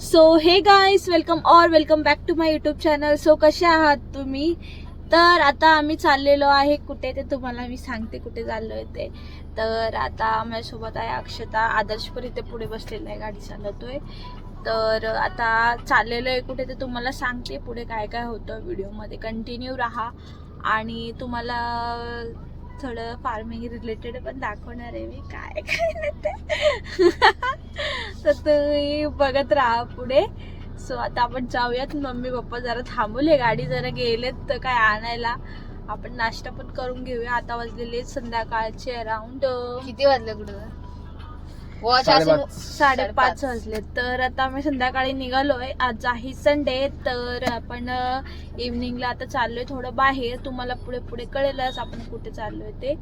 So hey guys welcome or welcome back to my YouTube channel so कसे आहात तुम्ही? तर आता आम्ही चाललेलो आहे कुठे ते तुम्हाला मी सांगते कुठे चाललो आहे ते. तर आता माझ्यासोबत आहे अक्षता. आदर्श पण इथे पुढे बसलेला आहे गाडी चालवतोय. तर आता चाललेलो आहे कुठे ते तुम्हाला सांगते पुढे काय काय होतं व्हिडिओमध्ये कंटिन्यू राहा. आणि तुम्हाला थोडं फार्मिंग रिलेटेड पण दाखवणार आहे मी. काय काय ते. तर तुम्ही बघत राहा पुढे. सो आता आपण जाऊयात. मम्मी पप्पा जरा थांबवले गाडी जरा गेलेत तर काय आणायला. आपण नाश्ता पण करून घेऊया. आता वाजलेले संध्याकाळचे अराउंड किती वाजले कुठं? वॉच साडेपाच. साडेपाच वाजले तर आता आम्ही संध्याकाळी निघालोय. आज आहे संडे तर आपण इव्हनिंगला आता चाललोय थोडं बाहेर. तुम्हाला पुढे पुढे कळेलच आपण कुठे चाललोय ते.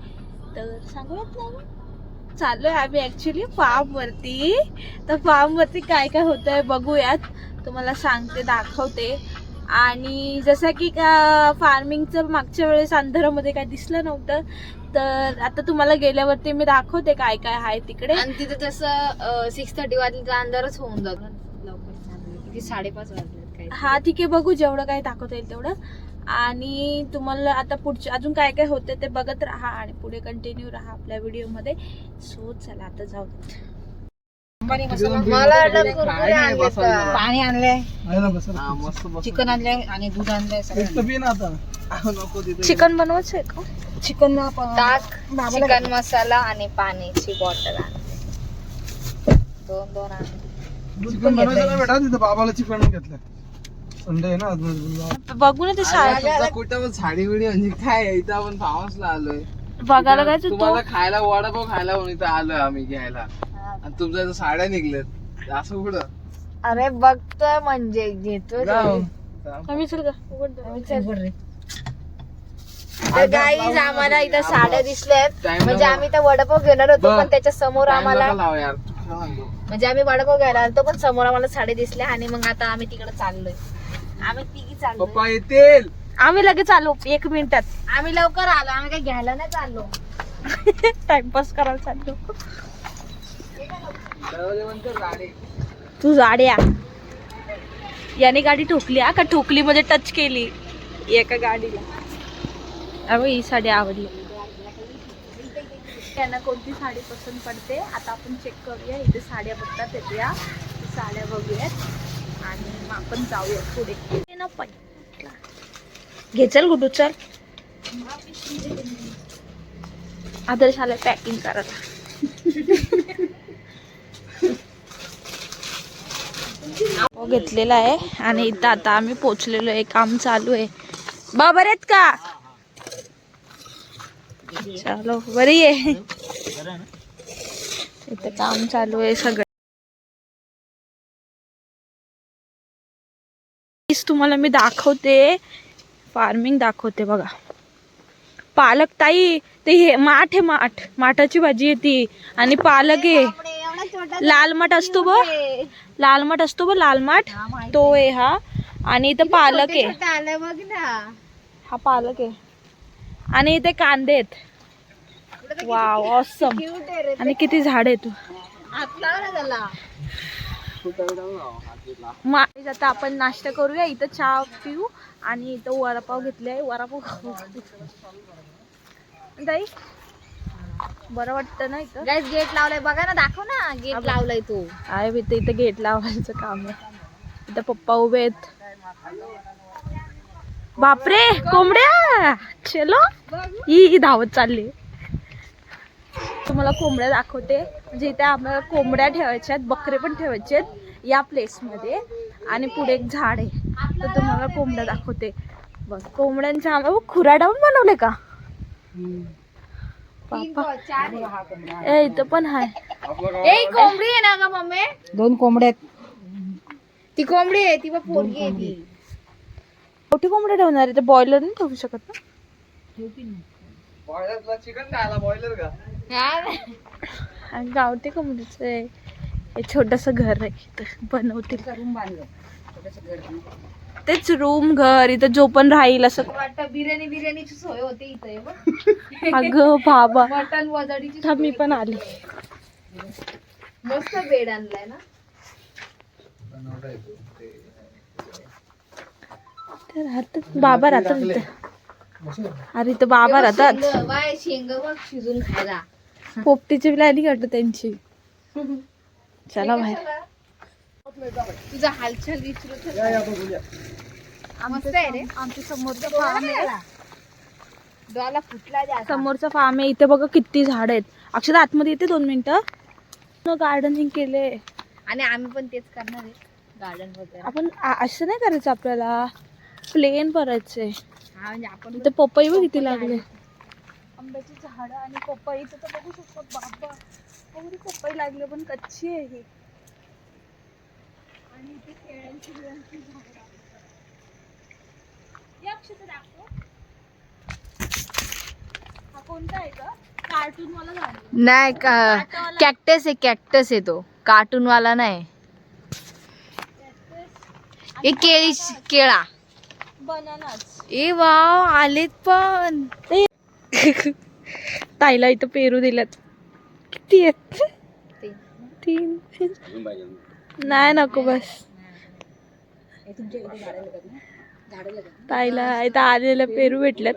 तर सांगूयात नाही चाललोय आम्ही ऍक्च्युली फार्म वरती. तर फार्म वरती काय काय होतंय बघूयात. तुम्हाला सांगते दाखवते. आणि जसं की फार्मिंगचं मागच्या वेळेस अंधारामध्ये काय दिसलं नव्हतं. तर आता तुम्हाला गेल्यावरती मी दाखवते काय काय आहे तिकडे. आणि तिथे जसं सिक्स थर्टी वाजले तर अंधारच होऊन जातो. लवकर किती साडेपाच वाजले काय हा ठीक आहे बघू जेवढं काही दाखवता येईल तेवढं. आणि तुम्हाला आता पुढचे अजून काय काय होते ते बघत राहा आणि पुढे कंटिन्यू राहा आपल्या व्हिडिओमध्ये. सो चला आता जाऊ. पाणी आणलंय हा, चिकन आणलंय आणि दूध आणलंय चिकन बनवायचं आहे का? चिकन ताक चिकन मसाला आणि पाण्याची बॉटल दोन दोन बाबाला चिकन घेतलं संडे आहे ना आज बघू ना ते तुमचा कुठं पण साडी बिडी म्हणजे काय? इथं आपण फार्मसला आलोय. बघायला काय तू? तुम्हाला खायला वडापाव खायला म्हणून इथं आलोय आम्ही घ्यायला. आणि तुमच्या इथं साड्या निघल्यात. असं कुठं? अरे बघतोय म्हणजे घेतोय जाऊ. आम्ही चल का दे. गाईज आम्हाला इथं साड्या दिसल्यात म्हणजे आम्ही त्या वडापाव घेणार होतो. पण त्याच्यासमोर आम्हाला नका लावा यार काय म्हणतो? म्हणजे आम्ही वडापाव घ्यायला आलतो पण समोर आम्हाला साडे दिसल्या आणि मग आता आम्ही तिकडे चाललोय आम्ही तिघी पप्पा येतील आम्ही लगेच आलो एक मिनिटात आम्ही लवकर आलो आम्ही काही घ्यायला नाही चाललो टाइमपास करायला चाललो. तू जाड्या याने गाडी ठोकली हा का ठोकली मध्ये टच केली एका गाडीला अरे ही साडी आवडली त्यांना कोणती साडी पसंत पडते आता आपण चेक करूया. इथे साड्या बघतात येत्या. साड्या बघूयात. आणि मग आपण जाऊया पुढे. ना पण. घे चल गुडू चल. आदर्श आलाय पॅकिंग करायला. हो घेतलेला आहे. आणि इथं आता आम्ही पोचलेलो आहे. काम चालू आहे. बा बरे आहेत का? चलो बरी आहे. इथं काम चालू आहे सगळं. तुम्हाला मी दाखवते. फार्मिंग दाखवते बघा. पालक ताई ते हे माठ आहे माठ. माठाची भाजी आहे ती. आणि पालक आहे. लाल माठ असतो बघ. लाल माठ असतो बघ लाल माठ. तो आहे हा. आणि इथं पालक आहे. हा पालक आहे. आणि इथे कांदे आहेत. वाव ऑसम आणि किती झाड आहे तू? मग आता आपण नाश्ता करूया. इथं चहा पिऊ आणि इथं वडापाव घेतले. वडापाव खाऊ. ताई बरं वाटतं ना इथं? गाईज गेट लावलाय. बघा ना दाखव ना. गेट लावलाय तू. आहे मी इथं इथं गेट लावायचं काम आहे. इथं पप्पा उभे आहेत. बापरे कोंबड्या! चलो. ही ही धावत चालली. तुम्हाला कोंबड्या दाखवते. म्हणजे इथे आम्हाला कोंबड्या ठेवायच्या आहेत बकरे पण ठेवायचे आहेत या प्लेसमध्ये आणि पुढे एक झाड आहे. तर तुम्हाला कोंबड्या दाखवते. बघ कोंबड्यांच्या आम्हाला खुराडा पण बनवले का? पापा. ए इथं पण आहे ए कोंबडी आहे ना ग मम्मी? दोन कोंबड्या आहेत. ती कोंबडी आहे ती बघ पोरगी आहे ती. मोठी कोंबड्या ठेवणार आहे. ते बॉयलर नाही ठेवू शकत ना? बॉयलरला चिकन खायला बॉयलर का गावठी कोंबडीचं आहे. हे छोटस घर आहे इथं बनवतील. बांधलं. घर तेच रूम घर इथं जो पण राहील असं. वाटतं बिर्याणी बिर्याणीची सोय होते इथे अगं बाबा. मटन वजडीची मी पण आली. मस्त बेड आणलाय ना? बनवता राहतात बाबा राहतात. अरे इथं बाबा राहतात. शेंग बघ शिजून खायला. पोपटीची प्लॅनिंग वाटत त्यांची. चला बाहेर. तुझा हालचाल आमच्या समोरचं फार्म आहे फुटला समोरचं फार्म आहे. इथे बघा किती झाड आहेत. अक्षर आतमध्ये येते दोन मिनिटं. गार्डनिंग केले. आणि आम्ही पण तेच करणार आहे. गार्डन वगैरे. आपण असं नाही करायचं आपल्याला. प्लेन करायचंय. हा म्हणजे आपण इथे पपई बघ किती लागले. आंब्याची झाडं आणि पपईचं तर बघू शकतो. बाबा एवढी पपई लागले पण कच्ची आहे ही. आणि इथे केळ्यांची बिळांची झाडं. हे अक्षता दाखव. हा कोणता आहे का कार्टून झाड. नाही का कॅक्टस आहे कॅक्टस आहे तो. कार्टून वाला नाही हे केळी केळा. बनानाच ए वाव आलेत पण. ताईला इथं पेरू दिल्यात. किती आहेत? तीन. नाही नको बस. ताईला इथं आलेल्या पेरू भेटल्यात.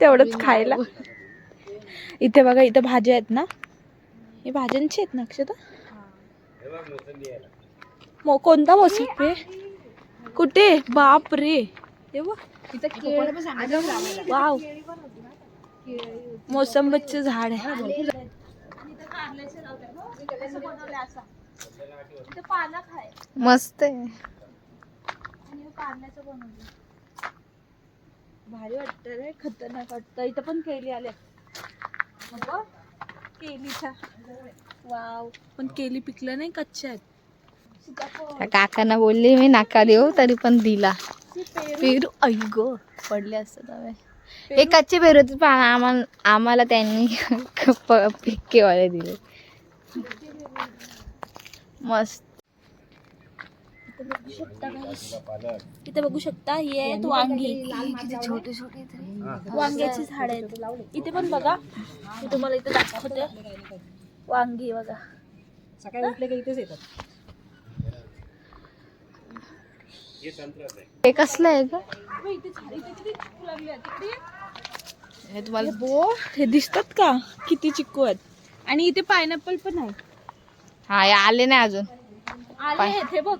तेवढंच खायला. इथे बघा इथं भाज्या आहेत ना? हे भाज्यांची आहेत ना अक्षता? मो कोणता मोसंबी कुठे? बाप रे वाव. मोसंबीचं झाड आहे. मस्त आहे. आणि हे कारल्याचं बनवलं भारी वाटतं रे खतरनाक वाटतं इथं पण केली आल्या बघ केलीच्या. वाव. पण केली पिकलं नाही कच्च्या काकांना बोलले मी नाका देऊ तरी पण दिला. पेरू. ऐक पडले असतात हवे हे कच्चे पेरू होते पण आम्हाला आम्हाला त्यांनी पिक्केवाले दिले. मस्त. इथं बघू शकता. इथं बघू शकता ही आहेत वांगी. छोटे छोटे वांग्याची झाड आहेत. इथे पण बघा मी तुम्हाला इथे दाखवते. वांगी बघा. सकाळी उठले की इथेच येतात. हे कसलं आहे का. हे तुम्हाला बो हे दिसतात का? किती चिक्कू आहेत. आणि इथे पायनॅपल पण आहे. हा हे आले नाही अजून. आले आहेत हे बघ.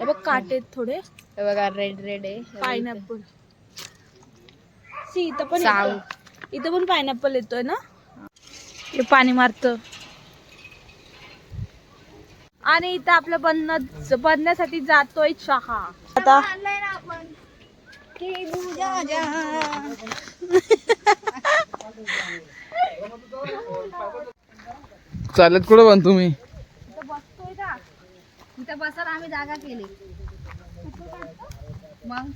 हे बघ काटे आहेत थोडे. हे बघा रेड रेड आहे. पायनॅपल. सी इथं पण. इथं पण पायनॅपल येतोय ना? हे पाणी मारत. आणि इथं आपलं बनणं बनण्यासाठी जातोय चहा. आता चालत कुठं पण तुम्ही? इथं बसतोय का? इथं बसायला आम्ही जागा केली. मग?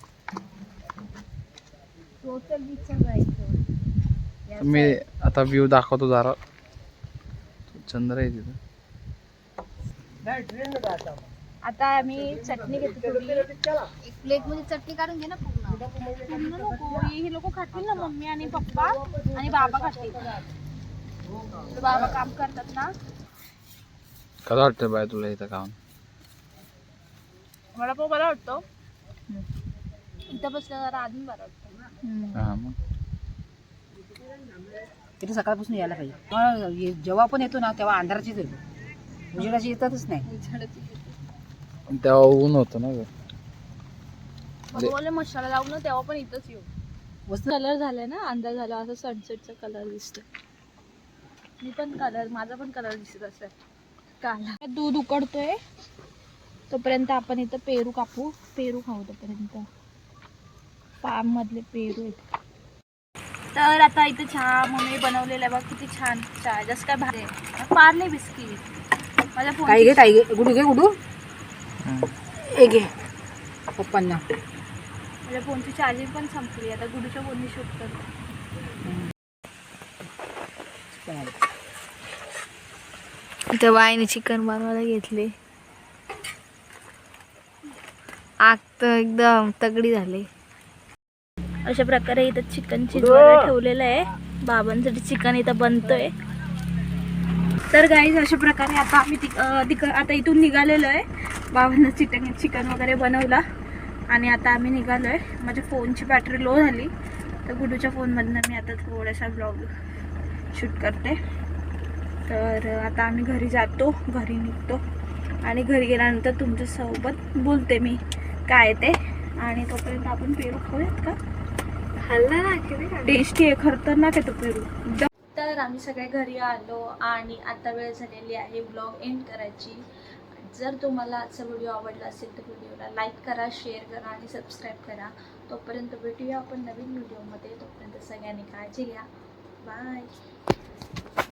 टोटल विचार जायचं. मी आता व्ह्यू दाखवतो जरा. चंद्र आहे तिथं. आता आम्ही चटणी घेतो थोडी. एक प्लेटमध्ये चटणी काढून घे ना पूर्ण. पूर्ण नको. हे लोक खातील ना मम्मी आणि पप्पा आणि बाबा खातील. बाबा काम करतात ना. कसं वाटतं बाय तुला इथं काम मला पण बरं वाटतं. इथं बसलं जरा अजून बरं वाटतं. हा मग. इथे सकाळपासून यायला पाहिजे. जेव्हा आपण येतो ना तेव्हा अंधाराचीच येतो उजेडाची येतातच नाही. तेव्हा ऊन होतं ना गं. मग बोलले मसाला लावून ना तेव्हा पण इथंच येऊ. वस्तू कलर झालाय ना अंदाज झाला असं सनसेटचा कलर दिसतो मी पण कलर माझा पण कलर दिसत असेल. काला. दूध उकडतोय. तोपर्यंत आपण इथं पेरू कापू. पेरू खाऊ तोपर्यंत. फार्म मधले पेरू आहेत. तर आता इथं चहा मम्मी बनवलेला आहे. बघ किती छान. चहा जसं काय भारी आहे. पार्ले बिस्किट. काही घे काही घे. गुडू घे गुडू. हे घे. पप्पांना. माझ्या फोनची चार्जिंग पण संपली. आता गुडूच्या फोननी शूट करतो. बाईने चिकन बनवायला घेतले. आग तर एकदम तगडी झाली. अशा प्रकारे इथं चिकन शिजवायला ठेवलेलं आहे. बाबांसाठी चिकन इथं बनतोय. तर गाईज अशा प्रकारे आता आम्ही तिक तिक आता इथून निघालेलो आहे. बाबांना चिकन चिकन वगैरे बनवला. आणि आता आम्ही निघालो आहे माझ्या फोनची बॅटरी लो झाली. तर गुडूच्या फोनमधनं मी आता थोडासा ब्लॉग शूट करते. तर आता आम्ही घरी जातो. घरी निघतो. आणि घरी गेल्यानंतर तुमच्यासोबत बोलते मी काय ते. आणि तोपर्यंत आपण पेरू खाऊयात का? टेस्टी आहे खतरनाक आहे तो पेरू. तर आम्ही सगळे घरी आलो आणि आता वेळ झालेली आहे ब्लॉग एंड करायची. जर तुम्हाला आजचा व्हिडिओ आवडला असेल तर व्हिडिओला लाईक करा शेअर करा आणि सबस्क्राईब करा. तोपर्यंत भेटूया आपण नवीन व्हिडिओमध्ये तोपर्यंत सगळ्यांनी काळजी घ्या. बाय